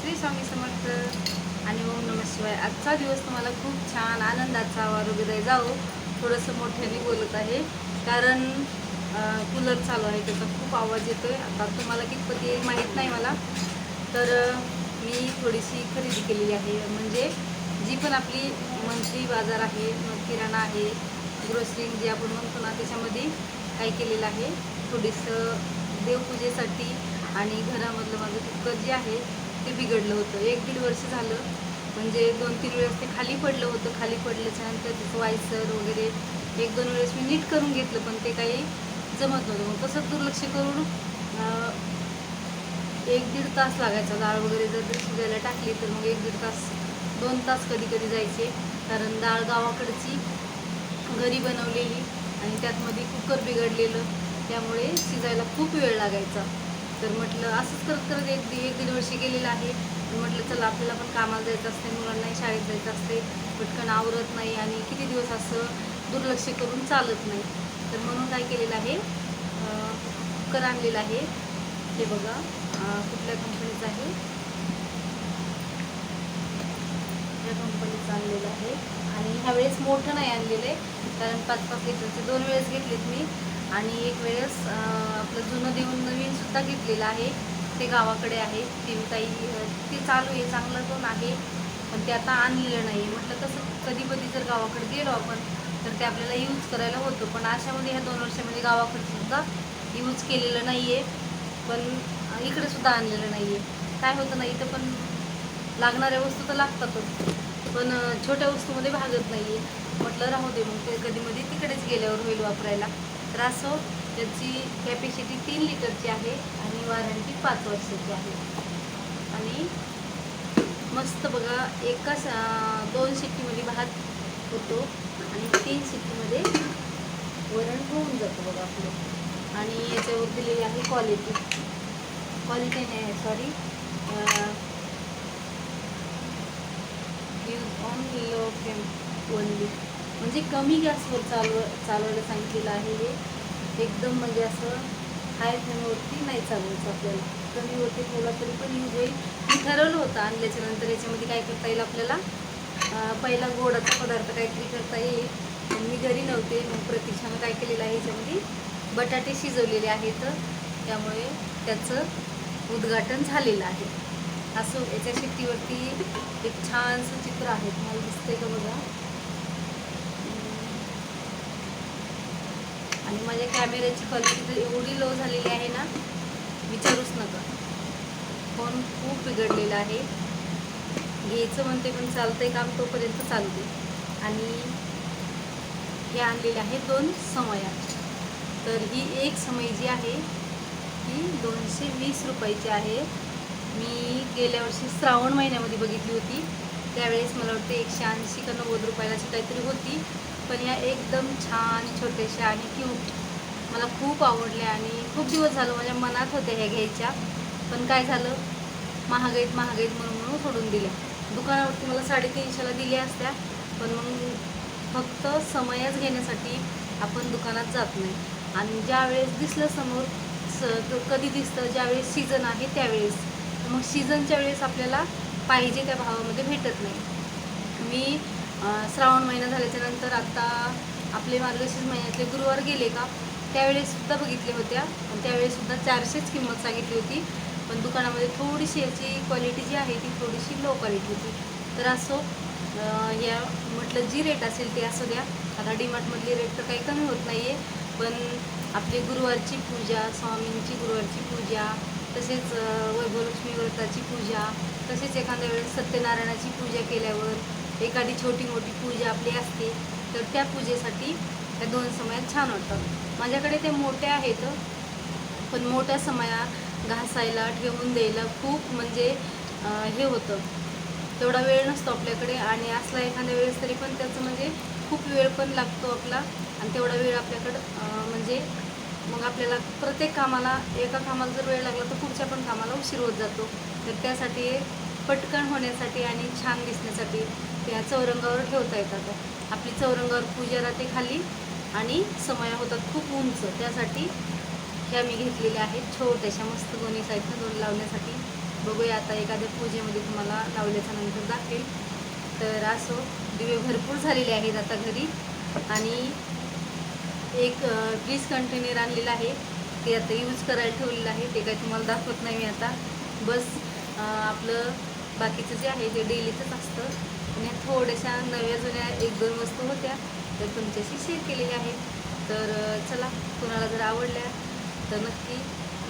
श्री स्वामी समर्थ आणि ओम नम शिवाय. आजचा दिवस तुम्हाला खूप छान आनंदाचा आरोग्यदायी जाओ थोडंसं मोठ्याने बोलत आहे. कारण कूलर चालू आहे त्याचा खूप आवाज येतो आहे आता तुम्हाला कितपत येईल माहीत नाही मला. तर मी थोडीशी खरेदी केलेली आहे. म्हणजे जी पण आपली मंथली बाजार आहे मग किराणा आहे ग्रोसरिंग जे आपण म्हणतो ना त्याच्यामध्ये काय केलेलं आहे थोडीसं देवपूजेसाठी आणि घरामधलं माझं कुकर जे आहे ते बिघडलं होतं. एक दीड वर्ष झालं. म्हणजे दोन तीन वेळेस ते खाली पडलं होतं. खाली पडल्याच्या नंतर तिथं वायसर वगैरे एक दोन वेळेस मी नीट करून घेतलं पण ते काही जमत नव्हतं. मग तसंच दुर्लक्ष करून एक दीड तास लागायचा. डाळ वगैरे जर शिजायला टाकली तर मग एक दीड तास दोन तास कधी कधी जायचे. कारण डाळ गावाकडची घरी बनवलेली आणि त्यातमध्ये कुकर बिघडलेलं त्यामुळे शिजायला खूप वेळ लागायचा. तर म्हटलं असंच करत करत एक दीड एक दीड वर्षी गेलेलं आहे. तर म्हटलं चला आपल्याला पण कामाला जायचं असते मुलांनाही शाळेत जायचं असते पटकन आवरत नाही आणि किती दिवस असं दुर्लक्ष करून चालत नाही. तर म्हणून काय केलेलं आहे कुकर आणलेलं आहे. हे बघा कुठल्या कंपनीचं आहे? या कंपनीचं आणलेलं आहे. आणि ह्यावेळेस मोठं नाही आणलेलं आहे. कारण पाच पाच लिटरचे दोन वेळेस घेतलेत मी. आणि एक वेळेस आपलं जुनं देऊन नवीनसुद्धा घेतलेलं आहे. ते गावाकडे आहे. ते काही ते चालू आहे. चांगलं पण आहे. पण ते आता आणलेलं नाही. म्हटलं कसं कधी कधी जर गावाकडे गेलो आपण तर ते आपल्याला यूज करायला होतो. पण अशामध्ये ह्या दोन वर्षामध्ये गावाकडे सुद्धा यूज केलेलं नाही आहे पण इकडेसुद्धा इकडे सुद्धा आणलेलं नाही आहे काय होतं नाही इथं पण लागणाऱ्या वस्तू तर लागतातच. पण छोट्या वस्तूमध्ये भागत नाही आहे म्हटलं राहू दे मग. ते कधीमध्ये तिकडेच गेल्यावर होईल वापरायला. तर त्याची कॅपॅसिटी तीन लिटरची आहे आणि वॉरंटी पाच वर्षाची आहे. आणि मस्त बघा एकाच दोन शिट्टीमध्ये भात होतो आणि तीन शिट्टीमध्ये वरण होऊन जातं बघा आपलं. आणि याच्यावर दिलेली आहे क्वालिटी क्वालिटी नाही sorry use on low flame only म्हणजे कमी गॅसवर चालव चालवायला सांगितलेलं आहे हे. एकदम म्हणजे असं हाय फ्लेमवरती नाही चालवायचं आपल्याला. कमीवरती ठेवला तरी पण यूज होईल. मी ठरवलं होतं आणल्याच्या नंतर याच्यामध्ये काय करता येईल आपल्याला? पहिला गोडाचा पदार्थ काहीतरी करता येईल. मी घरी नव्हते मग प्रतीक्षानं काय केलेलं आहे याच्यामध्ये? बटाटे शिजवलेले आहेत. त्यामुळे त्याचं उद्घाटन झालेलं आहे. असं याच्या शेतीवरती एक छानसं चित्र आहे. तुम्हाला दिसतंय का बघा? आणि माझ्या कॅमेऱ्याची क्वालिटी तर एवढी लो झालेली आहे ना विचारूच नका. फोन खूप बिघडलेला आहे. घ्यायचं म्हणते पण चालतंय काम तोपर्यंत चालते आणि हे आणलेले आहे दोन समया. तर ही एक समय जी आहे ती दोनशे वीस रुपयाची आहे. मी गेल्या वर्षी श्रावण महिन्यामध्ये बघितली होती. त्यावेळेस मला वाटते एकशे ऐंशी का नव्वद रुपयाची काहीतरी होती. पण या एकदम छान छोट्याशा आणि क्यूट मला खूप आवडल्या आणि खूप दिवस झालं माझ्या मनात होत्या ह्या घ्यायच्या. पण काय झालं? महागाईत महागाईत म्हणून म्हणून सोडून दिल्या दुकानावरती मला साडेतीनशेला दिल्या असत्या पण मग फक्त समयच घेण्यासाठी आपण दुकानात जात नाही. आणि ज्यावेळेस दिसलं समोर स कधी दिसतं ज्यावेळेस सीझन आहे त्यावेळेस. मग सीझनच्या वेळेस आपल्याला पाहिजे त्या भावामध्ये भेटत नाही. मी श्रावण महिना झाल्याच्यानंतर आत्ता आपले मार्गशीर्ष महिन्यातले गुरुवार गेले का त्यावेळेससुद्धा बघितल्या होत्या. आणि त्यावेळेससुद्धा चारशेच किंमत सांगितली होती. पण दुकानामध्ये थोडीशी याची क्वालिटी जी आहे ती थोडीशी लो क्वालिटी होती. तर असो या म्हटलं जी रेट असेल ते असू द्या. आता डीमार्टमधली रेट तर काही कमी होत नाही आहे पण आपली गुरुवारची पूजा स्वामींची गुरुवारची पूजा तसेच वैभवलक्ष्मी व्रताची पूजा तसेच एखाद्या वेळेस सत्यनारायणाची पूजा केल्यावर एखादी छोटी मोठी पूजा आपली असते तर त्या पूजेसाठी त्या दोन समयात छान वाटतात. माझ्याकडे ते मोठे आहेत पण मोठ्या समया घासायला ठेवून द्यायला खूप म्हणजे हे होतं. तेवढा वेळ नसतो आपल्याकडे आणि असला एखाद्या वेळेस तरी पण त्याचं म्हणजे खूप वेळ पण लागतो आपला आणि तेवढा वेळ आपल्याकडं म्हणजे मग आपल्याला प्रत्येक कामाला एका कामाला जर वेळ लागला तर पुढच्या पण कामाला उशीर होत जातो. तर त्यासाठी पटकन होण्यासाठी आणि छान दिसण्यासाठी त्या चौरंगावर ठेवता येतात. आपली चौरंगावर पूजा राहते खाली आणि समया होतात खूप उंच. त्यासाठी ह्या मी घेतलेल्या आहेत. छोट्याशा मस्त दोन्ही साईडनं दोन लावण्यासाठी. बघूया आता एखाद्या पूजेमध्ये तुम्हाला लावल्याच्या नंतर दाखवेल. तर असो दिवे भरपूर झालेले आहेत आता घरी. आणि एक वीस कंटेनर आणलेला आहे. ते आता यूज करायला ठेवलेलं आहे. ते काही तुम्हाला दाखवत नाही मी आता. बस आपलं बाकीचं जे आहे ते डेलीचंच असतं. आणि थोड्याशा नव्या जुन्या एक दोन वस्तू होत्या तर तुमच्याशी शेअर केलेल्या आहेत. तर चला कुणाला जर आवडल्या तर नक्की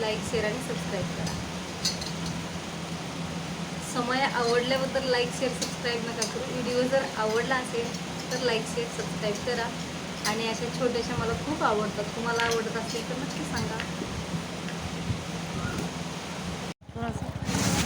लाईक शेअर आणि सबस्क्राईब करा. समय आवडल्याबद्दल लाईक शेअर सबस्क्राईब नका करू. व्हिडिओ जर आवडला असेल तर लाईक शेअर सबस्क्राईब करा. आणि अशा छोट्याशा मला खूप आवडतात. तुम्हाला आवडत असेल तर नक्की सांगा.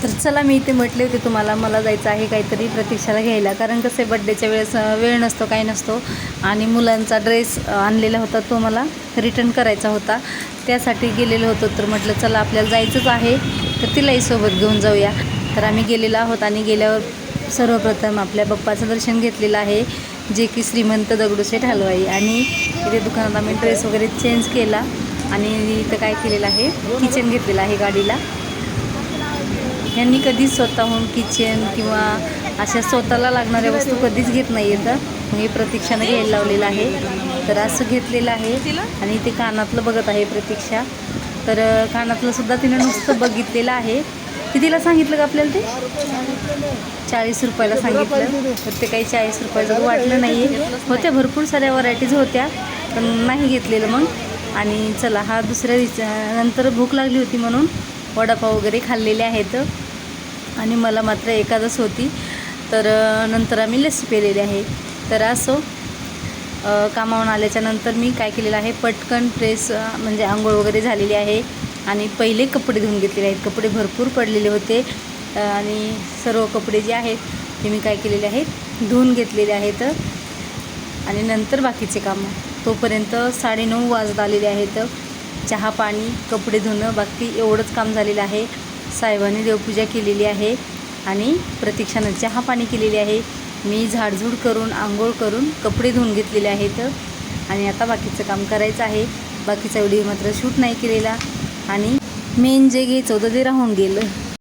तर चला मी इथे म्हटले होते तुम्हाला मला जायचं आहे काहीतरी प्रतीक्षाला घ्यायला. कारण कसं आहे बड्डेच्या वेळेस वेळ नसतो काही नसतो. आणि मुलांचा ड्रेस आणलेला होता तो मला रिटर्न करायचा होता. त्यासाठी गेलेलो होतो तर म्हटलं चला आपल्याला जायचंच आहे तर तिलाही सोबत घेऊन जाऊया. तर आम्ही गेलेलो आहोत आणि गेल्यावर सर्वप्रथम आपल्या बाप्पाचं दर्शन घेतलेलं आहे जे की श्रीमंत दगडूशेठ हलवाई. आणि इथे दुकानात आम्ही ड्रेस वगैरे चेंज केला आणि इथं काय केलेलं आहे किचन घेतलेलं आहे गाडीला. यांनी कधीच स्वतःहून किचन किंवा अशा स्वतःला लागणाऱ्या वस्तू कधीच घेत नाही येतात मी प्रतीक्षानं घ्यायला लावलेलं आहे. तर असं घेतलेलं आहे. आणि ते कानातलं बघत आहे प्रतीक्षा. तर कानातलंसुद्धा तिनं नुसतं बघितलेलं आहे. कितीला सांगितलं का आपल्याला ते? चाळीस रुपयाला सांगितलं. तर ते काही चाळीस रुपयाचं वाटलं नाही आहे होत्या भरपूर साऱ्या व्हरायटीज होत्या. पण नाही घेतलेलं मग. आणि चला हा दुसऱ्या नंतर भूक लागली होती म्हणून वडापाव वगैरे खाल्लेले आहेत. आणि मला मात्र एकादश होती. तर नंतर आम्ही लस्सी पेलेली आहे. तर असो कामावून आल्याच्यानंतर मी काय केलेलं आहे पटकन प्रेस म्हणजे आंघोळ वगैरे झालेली आहे आणि पहिले कपडे धुवून घेतलेले आहेत. कपडे भरपूर पडलेले होते आणि सर्व कपडे जे आहेत ते मी काय केलेले आहेत धुवून घेतलेले आहेत. आणि नंतर बाकीचे कामं. तोपर्यंत साडेनऊ वाजत आलेले आहेत. चहा पाणी कपडे धुणं बाकी एवढंच काम झालेलं आहे. साहेबांनी देवपूजा केलेली आहे आणि प्रतीक्षानं चहा पाणी केलेली आहे. मी झाडझूड करून आंघोळ करून कपडे धुवून घेतलेले आहेत आणि आता बाकीचं काम करायचं आहे. बाकीचा व्हिडिओ मात्र शूट नाही केलेला आणि मेन जे घ्यायचं होतं ते राहून गेलं.